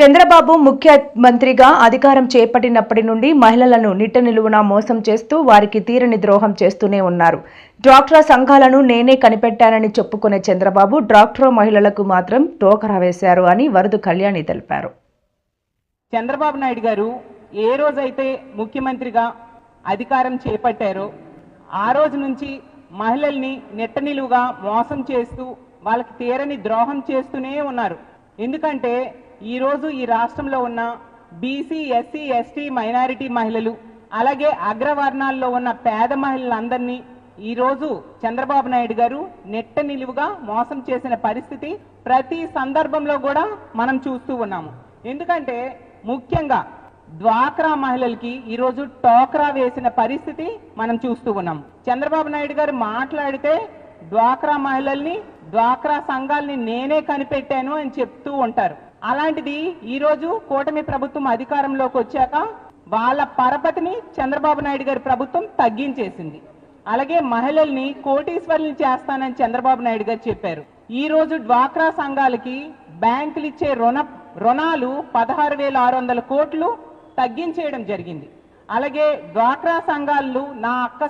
చంద్రబాబు ముఖ్యమంత్రిగా అధికారం చేపట్టినప్పటి నుండి మహిళలను నిట్ట నిలువున మోసం చేస్తూ వారికి తీరని ద్రోహం చేస్తూనే ఉన్నారు. డ్వాక్రా సంఘాలను నేనే కనిపెట్టానని చెప్పుకునే చంద్రబాబు డ్వాక్రా మహిళలకు మాత్రం టోకరా వేశారు అని వరదు కళ్యాణి తెలిపారు. చంద్రబాబు నాయుడు గారు ఏ రోజైతే ముఖ్యమంత్రిగా అధికారం చేపట్టారో ఆ రోజు నుంచి మహిళల్ని నిట్ట నిలువుగా మోసం చేస్తూ వాళ్ళకి తీరని ద్రోహం చేస్తూనే ఉన్నారు. ఎందుకంటే ఈరోజు ఈ రాష్ట్రంలో ఉన్న బీసీ ఎస్సీ ఎస్టీ మైనారిటీ మహిళలు అలాగే అగ్రవర్ణాల్లో ఉన్న పేద మహిళలందరినీ ఈరోజు చంద్రబాబు నాయుడు గారు నెట్ట నిలువుగా మోసం చేసిన పరిస్థితి ప్రతి సందర్భంలో కూడా మనం చూస్తూ ఉన్నాము. ఎందుకంటే ముఖ్యంగా డ్వాక్రా మహిళలకి ఈరోజు టోక్రా వేసిన పరిస్థితి మనం చూస్తూ ఉన్నాం. చంద్రబాబు నాయుడు గారు మాట్లాడితే డ్వాక్రా మహిళల్ని డ్వాక్రా సంఘాల్ని నేనే కనిపెట్టాను అని చెప్తూ ఉంటారు. అలాంటిది ఈరోజు కూటమి ప్రభుత్వం అధికారంలోకి వచ్చాక వాళ్ళ పరపతిని చంద్రబాబు నాయుడు గారి ప్రభుత్వం తగ్గించేసింది. అలాగే మహిళల్ని కోటీశ్వరులు చేస్తానని చంద్రబాబు నాయుడు గారు చెప్పారు. ఈ రోజు డ్వాక్రా సంఘాలకి బ్యాంకులు ఇచ్చే రుణ రుణాలు పదహారు వేల ఆరు వందల కోట్లు తగ్గించేయడం జరిగింది. అలాగే డ్వాక్రా సంఘాలు నా అక్క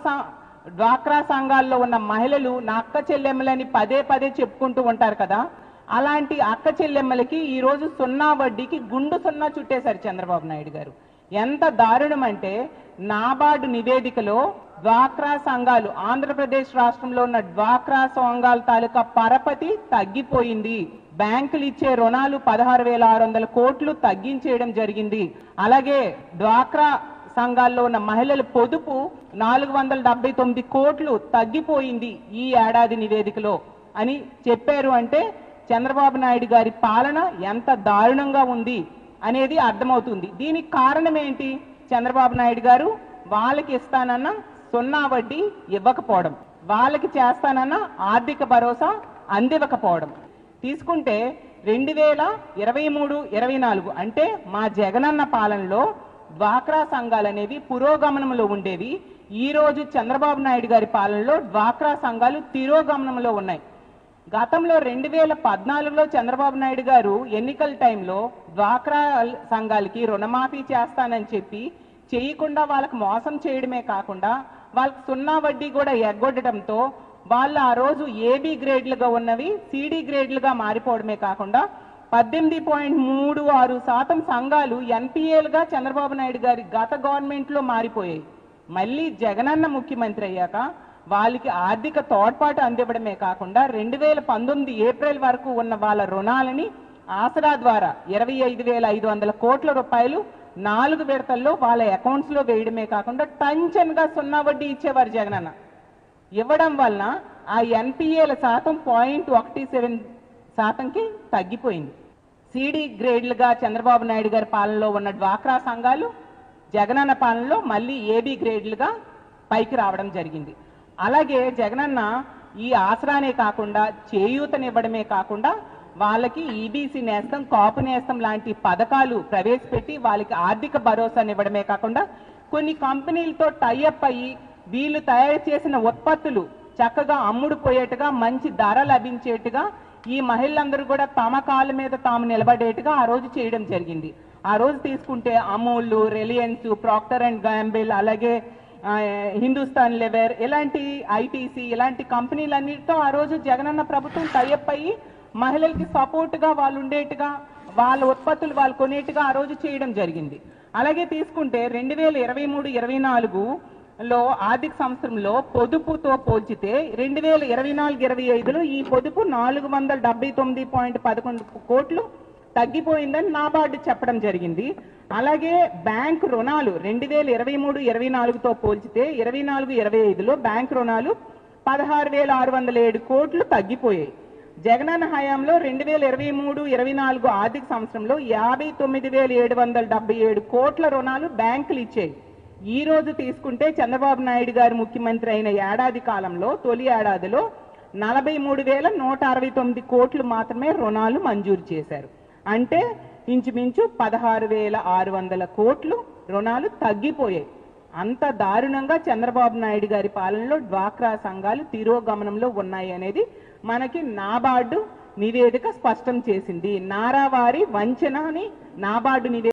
డ్వాక్రా సంఘాల్లో ఉన్న మహిళలు నా అక్క చెల్లెమ్మలని పదే పదే చెప్పుకుంటూ ఉంటారు కదా. అలాంటి అక్క చెల్లెమ్మలకి ఈ రోజు సున్నా వడ్డీకి గుండు సున్నా చుట్టేశారు చంద్రబాబు నాయుడు గారు. ఎంత దారుణం అంటే నాబార్డు నివేదికలో డ్వాక్రా సంఘాలు ఆంధ్రప్రదేశ్ రాష్ట్రంలో ఉన్న డ్వాక్రా సంఘాల తాలూకా పరపతి తగ్గిపోయింది. బ్యాంకులు ఇచ్చే రుణాలు పదహారు వేల ఆరు వందల కోట్లు తగ్గించేయడం జరిగింది. అలాగే డ్వాక్రా సంఘాల్లో ఉన్న మహిళల పొదుపు నాలుగు వందల డెబ్బై తొమ్మిది కోట్లు తగ్గిపోయింది ఈ ఏడాది నివేదికలో. అని చెప్పారు అంటే చంద్రబాబు నాయుడు గారి పాలన ఎంత దారుణంగా ఉంది అనేది అర్థమవుతుంది. దీనికి కారణం ఏంటి? చంద్రబాబు నాయుడు గారు వాళ్ళకి ఇస్తానన్న సున్నా వడ్డీ ఇవ్వకపోవడం వాళ్ళకి చేస్తానన్న ఆర్థిక భరోసా అందివ్వకపోవడం. తీసుకుంటే రెండు వేల ఇరవై మూడు ఇరవై నాలుగు అంటే మా జగనన్న పాలనలో డ్వాక్రా సంఘాలు అనేవి పురోగమనంలో ఉండేవి. ఈ రోజు చంద్రబాబు నాయుడు గారి పాలనలో డ్వాక్రా సంఘాలు తిరోగమనంలో ఉన్నాయి. గతంలో రెండు వేల పద్నాలుగులో చంద్రబాబు నాయుడు గారు ఎన్నికల టైంలో డ్వాక్రా సంఘాలకి రుణమాఫీ చేస్తానని చెప్పి చేయకుండా వాళ్ళకి మోసం చేయడమే కాకుండా వాళ్ళకి సున్నా వడ్డీ కూడా ఎగ్గొట్టడంతో వాళ్ళు ఆ రోజు ఏబీ గ్రేడ్లుగా ఉన్నవి సిడి గ్రేడ్లుగా మారిపోవడమే కాకుండా పద్దెనిమిది పాయింట్ మూడు ఆరు శాతం సంఘాలు ఎన్పిఏలుగా చంద్రబాబు నాయుడు గారి గత గవర్నమెంట్లో మారిపోయాయి. మళ్ళీ జగనన్న ముఖ్యమంత్రి అయ్యాక వాళ్ళకి ఆర్థిక తోడ్పాటు అందివ్వడమే కాకుండా రెండు వేల పంతొమ్మిది ఏప్రిల్ వరకు ఉన్న వాళ్ళ రుణాలని ఆసరా ద్వారా ఇరవై ఐదు వేల ఐదు వందల కోట్ల రూపాయలు నాలుగు విడతల్లో వాళ్ళ అకౌంట్స్లో వేయడమే కాకుండా టంచన్గా సున్నా వడ్డీ ఇచ్చేవారు జగనన్న. ఇవ్వడం వలన ఆ ఎన్పిఏల శాతం పాయింట్ ఒకటి సెవెన్ శాతంకి తగ్గిపోయింది. సిడి గ్రేడ్లుగా చంద్రబాబు నాయుడు గారి పాలనలో ఉన్న డ్వాక్రా సంఘాలు జగనన్న పాలనలో మళ్ళీ ఏబీ గ్రేడ్లుగా పైకి రావడం జరిగింది. అలాగే జగనన్న ఈ ఆసరానే కాకుండా చేయూతనివ్వడమే కాకుండా వాళ్ళకి ఈబీసీ నేస్తం కాపు నేస్తం లాంటి పథకాలు ప్రవేశపెట్టి వాళ్ళకి ఆర్థిక భరోసానివ్వడమే కాకుండా కొన్ని కంపెనీలతో టైఅప్ అయ్యి వీళ్ళు తయారు చేసిన ఉత్పత్తులు చక్కగా అమ్ముడు పోయేట్టుగా మంచి ధర లభించేట్టుగా ఈ మహిళలందరూ కూడా తమ కాళ్ళ మీద తాము నిలబడేట్టుగా ఆ రోజు చేయడం జరిగింది. ఆ రోజు తీసుకుంటే Amul Reliance Procter and Gamble అలాగే హిందుస్థాన్ లెవెర్ ఇలాంటి ఐటీసీ ఇలాంటి కంపెనీలన్నిటితో ఆ రోజు జగనన్న ప్రభుత్వం టైఅప్ అయ్యి మహిళలకి సపోర్ట్గా వాళ్ళు ఉండేట్టుగా వాళ్ళ ఉత్పత్తులు వాళ్ళు కొనేట్టుగా ఆ రోజు చేయడం జరిగింది. అలాగే తీసుకుంటే రెండు వేల ఇరవై మూడు ఇరవై నాలుగు లో ఆర్థిక సంవత్సరంలో పొదుపుతో పోల్చితే రెండు వేల ఇరవై నాలుగు ఇరవై ఐదులో ఈ పొదుపు నాలుగు వందల డెబ్బై తొమ్మిది పాయింట్ పదకొండు కోట్లు తగ్గిపోయిందని నాబార్డు చెప్పడం జరిగింది. అలాగే బ్యాంక్ రుణాలు రెండు వేల ఇరవై మూడు ఇరవై నాలుగుతో పోల్చితే ఇరవై నాలుగు ఇరవై ఐదులో బ్యాంక్ రుణాలు పదహారు వేల ఆరు వందల ఏడు కోట్లు తగ్గిపోయాయి. జగనన్న హయాంలో రెండు వేల ఇరవై మూడు ఇరవై నాలుగు ఆర్థిక సంవత్సరంలో యాభై తొమ్మిది వేల ఏడు వందల డెబ్బై ఏడు కోట్ల రుణాలు బ్యాంకులు ఇచ్చాయి. ఈ రోజు తీసుకుంటే చంద్రబాబు నాయుడు గారు ముఖ్యమంత్రి అయిన ఏడాది కాలంలో తొలి ఏడాదిలో నలభై మూడు వేల నూట అరవై తొమ్మిది కోట్లు మాత్రమే రుణాలు మంజూరు చేశారు. అంటే ఇంచుమించు పదహారు వేల ఆరు వందల కోట్లు రుణాలు తగ్గిపోయాయి. అంత దారుణంగా చంద్రబాబు నాయుడు గారి పాలనలో డ్వాక్రా సంఘాలు తిరోగమనంలో ఉన్నాయి అనేది మనకి నాబార్డు నివేదిక స్పష్టం చేసింది. నారావారి వంచనని నాబార్డు నివేదిక